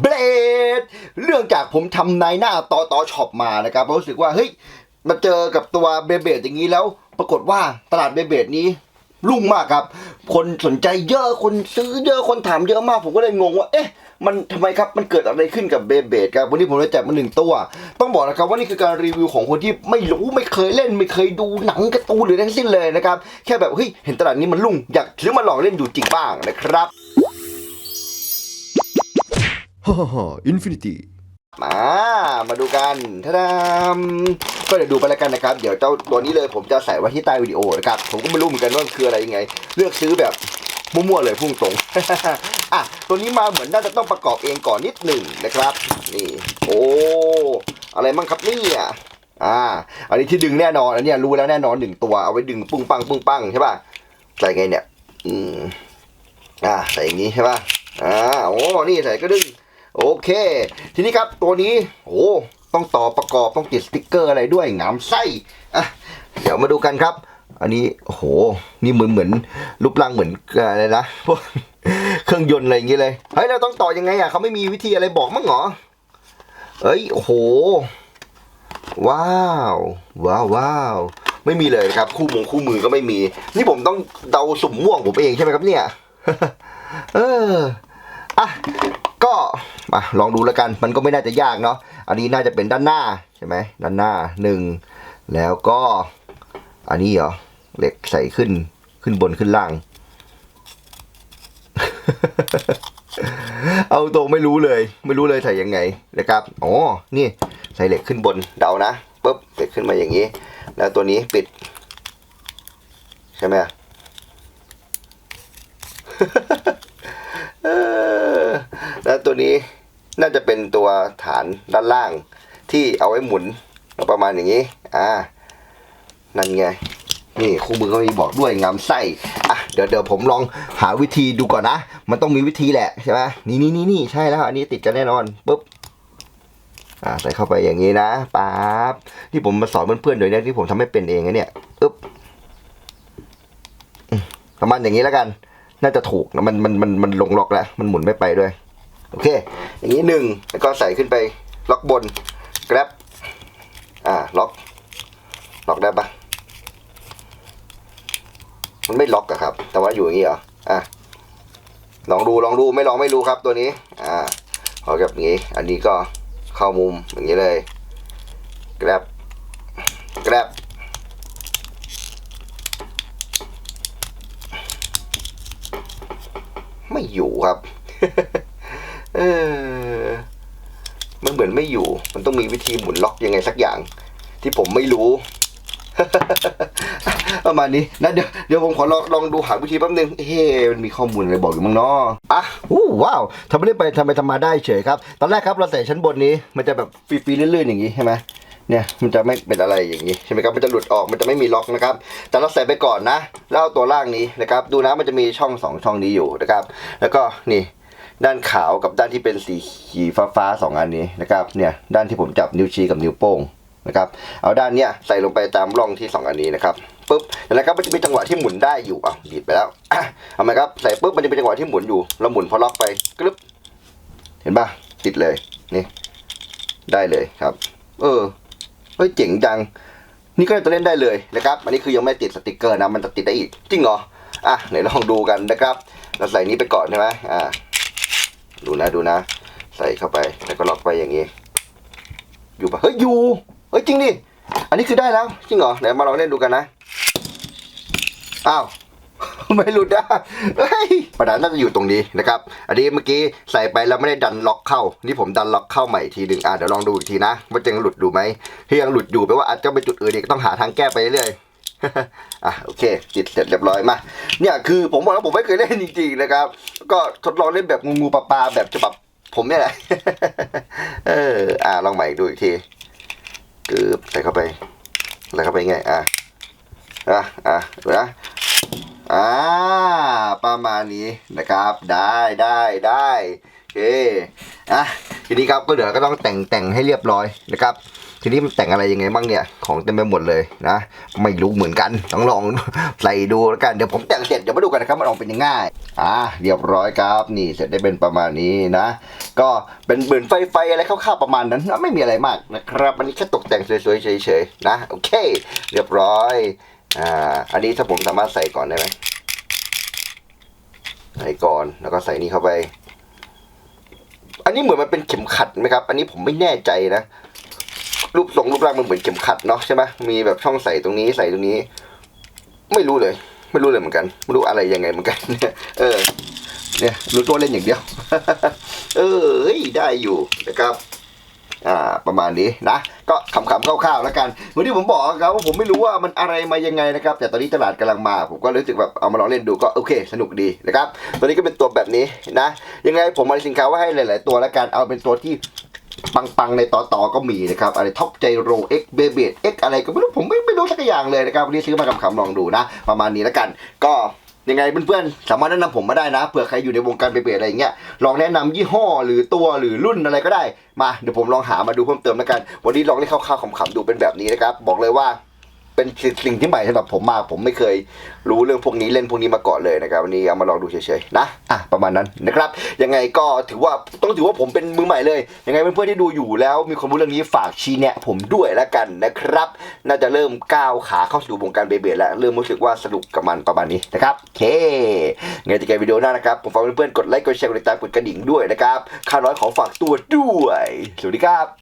เบลดเรื่องจากผมทำนายหน้าต่อต่อช็อปมานะครับรู้สึกว่าเฮ้ยมาเจอกับตัวเบเบดอย่างนี้แล้ว ปรากฏว่าตลาดเบเบดนี้รุ่งมากครับ คนสนใจเยอะ คนซื้อเยอะ คนถามเยอะมาก ผมก็เลยงงว่า เอ๊ะ มันทำไมครับ มันเกิดอะไรขึ้นกับเบเบดครับ วันนี้ผมเลยจัดมาหนึ่งตัว ต้องบอกนะครับว่านี่คือการรีวิวของคนที่ไม่รู้ไม่เคยเล่น ไม่เคยดูหนังการ์ตูนหรือทั้งสิ้นเลยนะครับ แค่แบบ เฮ้ย เห็นตลาดนี้มันรุ่ง อยากซื้อมาลองเล่นดูจริงบ้างนะครับ ฮ่าฮ่าฮ่าอินฟินิตี้มา มาดูกันทะดามก็เดี๋ยวดูไปแล้วกันนะครับ เดี๋ยวเจ้าตัวนี้เลยผมจะใส่ไว้ที่ใต้วิดีโอนะครับ ผมก็ไม่รู้เหมือนกันว่ามันคืออะไรยังไง เลือกซื้อแบบมั่วๆเลยพุ่งตรง อะ ตัวนี้มาเหมือนน่าจะต้องประกอบเองก่อนนิดหนึ่งนะครับ นี่ โอ้ อะไรมั่งครับเนี่ยอ่า อันนี้ที่ดึงแน่นอน อันนี้รู้แล้วแน่นอนหนึ่งตัว เอาไว้ดึงปุ้งปังปุ้งปังใช่ป่ะ ใส่ไงเนี่ย อืม อ่า ใส่อย่างนี้ใช่ป่ะ อ่า โอ้ นี่ใส่ก็ดึง โอเค ทีนี้ครับตัวนี้โอ้ต้องต่อประกอบต้องติดสติกเกอร์อะไรด้วยงามไส้อะเดี๋ยวมาดูกันครับ อันนี้โอ้โหนี่เหมือนเหมือนรูปร่างเหมือนอะไรนะพวกเครื่องยนต์อะไรอย่างเงี้ยเลยเฮ้ยเราต้องต่อยังไงอะเขาไม่มีวิธีอะไรบอกมั้งเหรอเอ้ยโอ้โหว้าวว้าวว้าวไม่มีเลยครับ คู่มงคู่มือก็ไม่มี นี่ผมต้องเดาสุ่มม่วงผมเองใช่ไหมครับเนี่ย เอออะ มาลองดูแล้วกันมันก็ไม่น่าจะยากเนาะอันนี้น่าจะเป็นด้านหน้าใช่ไหมด้านหน้าหนึ่งแล้วก็อันนี้เหรอเหล็กใส่ขึ้นขึ้นบนขึ้นล่าง เอาตรงไม่รู้เลย ไม่รู้เลยใส่ยังไงนะครับอ๋อนี่ใส่เหล็กขึ้นบนเดานะปุ๊บเหล็กขึ้นมาอย่างนี้ แล้วตัวนี้ปิด ใช่ไหม ตัวนี้น่าจะเป็นตัวฐานด้านล่างที่เอาไว้หมุนประมาณอย่างนี้ อ่า นั่นไง นี่คู่มือก็มีบอกด้วยงามไส้อะเดี๋ยวเดี๋ยวผมลองหาวิธีดูก่อนนะ มันต้องมีวิธีแหละใช่ไหมนี่นี่นี่นี่ใช่แล้ว อันนี้ติดกันแน่นอนปุ๊บ อ่า ใส่เข้าไปอย่างนี้นะป๊าบที่ผมมาสอนเพื่อนๆโดยเนี่ยที่ผมทำไม่เป็นเองนะเนี่ยอึ๊บประมาณอย่างนี้แล้วกัน น่าจะถูกนะมันมันมันมันลงล็อกแล้ว มันหมุนไม่ไปด้วย โอเค อย่างนี้หนึ่งแล้วก็ใส่ขึ้นไปล็อกบนแกร็บอ่าล็อกล็อกได้ปะมันไม่ล็อกอะครับ แต่ว่าอยู่อย่างนี้เหรออะลองดูลองดูไม่ลองไม่รู้ครับตัวนี้ อ่าพอแบบนี้ อันนี้ก็เข้ามุมอย่างนี้เลยแกร็บแกร็บไม่อยู่ครับ เออมันเหมือนไม่อยู่ มันต้องมีวิธีหมุนล็อกยังไงสักอย่าง ที่ผมไม่รู้ ประมาณนี้นะเดี๋ยวเดี๋ยวผมขอลองลองดูหาวิธีแป๊บนึงเฮ้มันมีข้อมูลอะไรบอกอยู่มั้งเนาะอะอู้ว้าวทำไปเล่ไปทำไปทำมาได้เฉยครับตอนแรกครับเราใส่ชั้นบนนี้มันจะแบบฟรีๆลื่นๆอย่างนี้ใช่ไหมเนี่ยมันจะไม่เป็นอะไรอย่างนี้ใช่ไหมครับมันจะหลุดออกมันจะไม่มีล็อกนะครับ แต่เราใส่ไปก่อนนะแล้วเอาตัวล่างนี้นะครับ ดูนะมันจะมีช่องสองช่องนี้อยู่นะครับ แล้วก็นี่ ด้านขาวกับด้านที่เป็นสีขีฟ้าฟ้าสองอันนี้นะครับเนี่ยด้านที่ผมจับนิ้วชี้กับนิ้วโป้งนะครับเอาด้านเนี้ยใส่ลงไปตามร่องที่สองอันนี้นะครับปุ๊บแล้วครับมันจะมีจังหวะที่หมุนได้อยู่อะดีดไปแล้วเอาไหมครับใส่ปุ๊บมันจะเป็นจังหวะที่หมุนอยู่เราหมุนพอล็อกไปกรึบเห็นปะติดเลยนี่ได้เลยครับ เออเฮ้ยเจ๋งจัง นี่ก็จะเล่นได้เลยนะครับอันนี้คือยังไม่ติดสติกเกอร์นะมันจะติดได้อีกจริงเหรออะไหนลองดูกันนะครับ เราใส่นี้ไปก่อนใช่ไหมอ่า ดูนะดูนะ ใส่เข้าไปแล้วก็ล็อกไปอย่างนี้ อยู่ปะเฮ้ยอยู่เฮ้ยจริงดิอันนี้คือได้แล้วจริงเหรอไหนมาลองเล่นดูกันนะอ้าวไม่หลุดได้เฮ้ยปัญหาน่าจะอยู่ตรงนี้นะครับ อันนี้เมื่อกี้ใส่ไปแล้วไม่ได้ดันล็อกเข้า นี่ผมดันล็อกเข้าใหม่ทีหนึ่งอะเดี๋ยวลองดูอีกทีนะว่าจะยังหลุดดูไหมถ้ายังหลุดอยู่แปลว่าอาจจะไปจุดอื่นอีกต้องหาทางแก้ไปเรื่อย อะโอเคติดเสร็จเรียบร้อยมาเนี่ยคือผมบอกแล้วผมไม่เคยเล่นจริงๆนะครับ ก็ทดลองเล่นแบบงูงูปลาปลาแบบฉบับผมเนี่ยแหละเอออะลองใหม่ดูอีกทีกึบใส่เข้าไปใส่เข้าไปไงอะอะอะดูนะอ่าประมาณนี้นะครับ ได้ได้ได้โอเคอะทีนี้ครับก็เดี๋ยวก็ต้องแต่งแต่งให้เรียบร้อยนะครับ ทีนี้มันแต่งอะไรยังไงบ้างเนี่ย ของเต็มไปหมดเลยนะ ไม่รู้เหมือนกัน ต้องลองใส่ดูแล้วกัน เดี๋ยวผมแต่งเสร็จเดี๋ยวมาดูกันนะครับมันออกเป็นยังไงอะเรียบร้อยครับนี่เสร็จได้เป็นประมาณนี้นะ ก็เป็นเหมือนไฟไฟอะไรคร่าวๆประมาณนั้น ไม่มีอะไรมากนะครับอันนี้แค่ตกแต่งสวยๆเฉยๆนะโอเค เรียบร้อยอ่าอันนี้ถ้าผมสามารถใส่ก่อนได้ไหมใส่ก่อนแล้วก็ใส่นี่เข้าไป อันนี้เหมือนมันเป็นเข็มขัดไหมครับ อันนี้ผมไม่แน่ใจนะ รูปทรงรูปร่างมันเหมือนเข็มขัดเนาะใช่ไหมมีแบบช่องใส่ตรงนี้ใส่ตรงนี้ ไม่รู้เลย ไม่รู้เลยเหมือนกัน ไม่รู้อะไรยังไงเหมือนกันเนี่ยเออ เนี่ยรู้ตัวเล่นอย่างเดียว เออได้อยู่นะครับอ่าประมาณนี้นะ ก็ขำๆคร่าวๆแล้วกันเหมือนที่ผมบอกครับว่าผมไม่รู้ว่ามันอะไรมายังไงนะครับ แต่ตอนนี้ตลาดกำลังมา ผมก็รู้สึกแบบเอามาลองเล่นดูก็โอเค สนุกดีนะครับ ตัวนี้ก็เป็นตัวแบบนี้นะ ยังไงผมมาสินค้าว่าให้หลาย ๆ ตัวแล้วกันเอาเป็นตัวที่ ปังๆในต่อต่อก็มีนะครับอะไรท็อปใจโรเอ็กเบเบดเอ็กอะไรก็ไม่รู้ผมไม่ไม่รู้สักอย่างเลยนะครับวันนี้ซื้อมาขำๆลองดูนะ ประมาณนี้แล้วกัน ก็ยังไงเพื่อนๆสามารถแนะนำผมมาได้นะเผื่อใครอยู่ในวงการเบเบดอะไรอย่างเงี้ยลองแนะนำยี่ห้อหรือตัวหรือรุ่นอะไรก็ได้มาเดี๋ยวผมลองหามาดูเพิ่มเติมแล้วกัน วันนี้ลองเล่นคร่าวๆขำๆดูเป็นแบบนี้นะครับบอกเลยว่า เป็นสิ่งที่ใหม่สำหรับผมมาก ผมไม่เคยรู้เรื่องพวกนี้เล่นพวกนี้มาก่อนเลยนะครับวันนี้เอามาลองดูเฉยๆนะอะประมาณนั้นนะครับ ยังไงก็ถือว่าต้องถือว่าผมเป็นมือใหม่เลยยังไงเพื่อนๆที่ดูอยู่แล้วมีความรู้เรื่องนี้ฝากชี้แนะ ผมด้วยแล้วกันนะครับ น่าจะเริ่มก้าวขาเข้าสู่วงการเบเบแล้วเริ่มรู้สึกว่าสนุกกับมันประมาณนี้นะครับเคไงจะแกวิดีโอหน้านะครับผมฝากเพื่อนๆกดไลค์กดแชร์กดติดตามกดกระดิ่งด้วยนะครับค่าน้อยขอฝากตัวด้วยสวัสดีครับ